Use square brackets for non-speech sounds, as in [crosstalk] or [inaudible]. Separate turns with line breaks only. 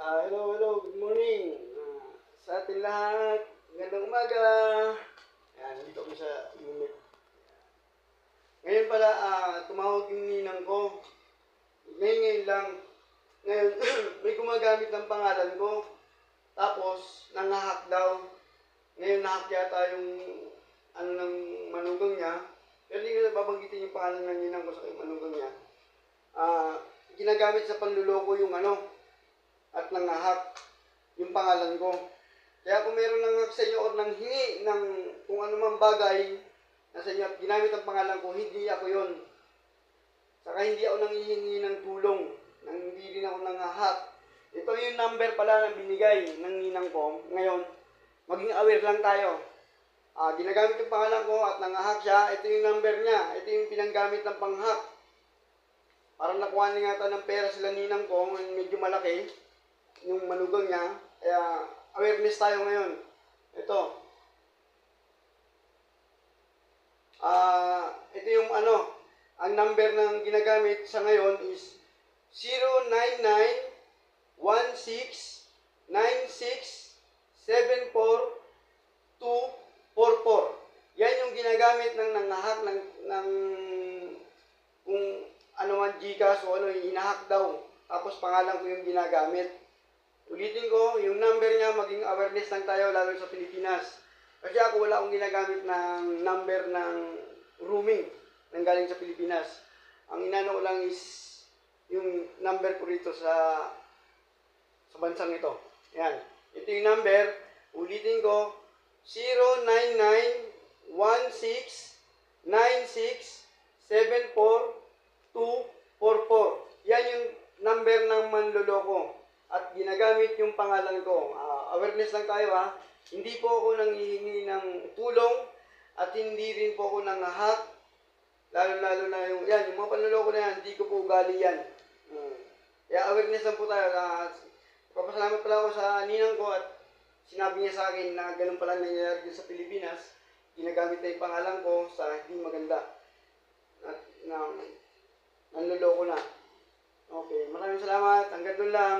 Ah, hello, hello, good morning. Ah, sa ating lahat, magandang umaga. Yan, dito kami sa unit. Ngayon pala, ah, tumawag yung ninang ko. Ngayon, ngayon lang. Ngayon, [clears throat] may gumagamit ng pangalan ko. Tapos, nangahak daw. Ngayon, nahak yata yung ano ng manugang niya. Pero hindi ko na yung pangalan ng ninang ko sa manugang niya. Ah, ginagamit sa panluloko yung ano, at nangahak yung pangalan ko. Kaya kung meron nang sa inyo or nang hingi ng kung ano mang bagay na sa inyo at ginamit ang pangalan ko, hindi ako yon. Saka hindi ako nanghihingi ng tulong, nang hindi rin ako nangahak. Ito yung number pala na binigay ng ninang ko. Ngayon, maging aware lang tayo. Ah, ginagamit yung pangalan ko at nangahak siya. Ito yung number niya. Ito yung pinanggamit ng panghak. Parang nakuha niya nga ng pera sila ninang ko, medyo malaki yung manugang niya. Kaya awareness tayo ngayon. Ito. Ah, ito yung ano, ang number ng ginagamit sa ngayon is 099-16-96-74-244. Yan yung ginagamit ng nangahak ng, ng kung ano man Gcash o ano, inahak daw. Tapos pangalan ko yung ginagamit. Ulitin ko, yung number niya, maging awareness lang tayo, lalo sa Pilipinas. Kasi ako wala akong ginagamit ng number ng rooming nang galing sa Pilipinas. Ang inano ko lang is yung number ko rito sa sa bansang ito. Yan. Ito yung number. Ulitin ko, 099-16-96-74-244. Yan yung number ng manloloko at ginagamit yung pangalan ko. Uh, awareness lang tayo ha. Hindi po ako nanghihingi ng tulong at hindi rin po ako nangahak. Lalo-lalo na yung, yan, yung mga panloloko na yan, hindi ko po ugali yan. Hmm. Kaya awareness lang po tayo. Uh, papasalamat pala ako sa ninang ko at sinabi niya sa akin na ganun pala nangyayari sa Pilipinas. Ginagamit na yung pangalan ko sa hindi maganda. At na, nanloloko na. Okay, maraming salamat. Hanggang doon lang.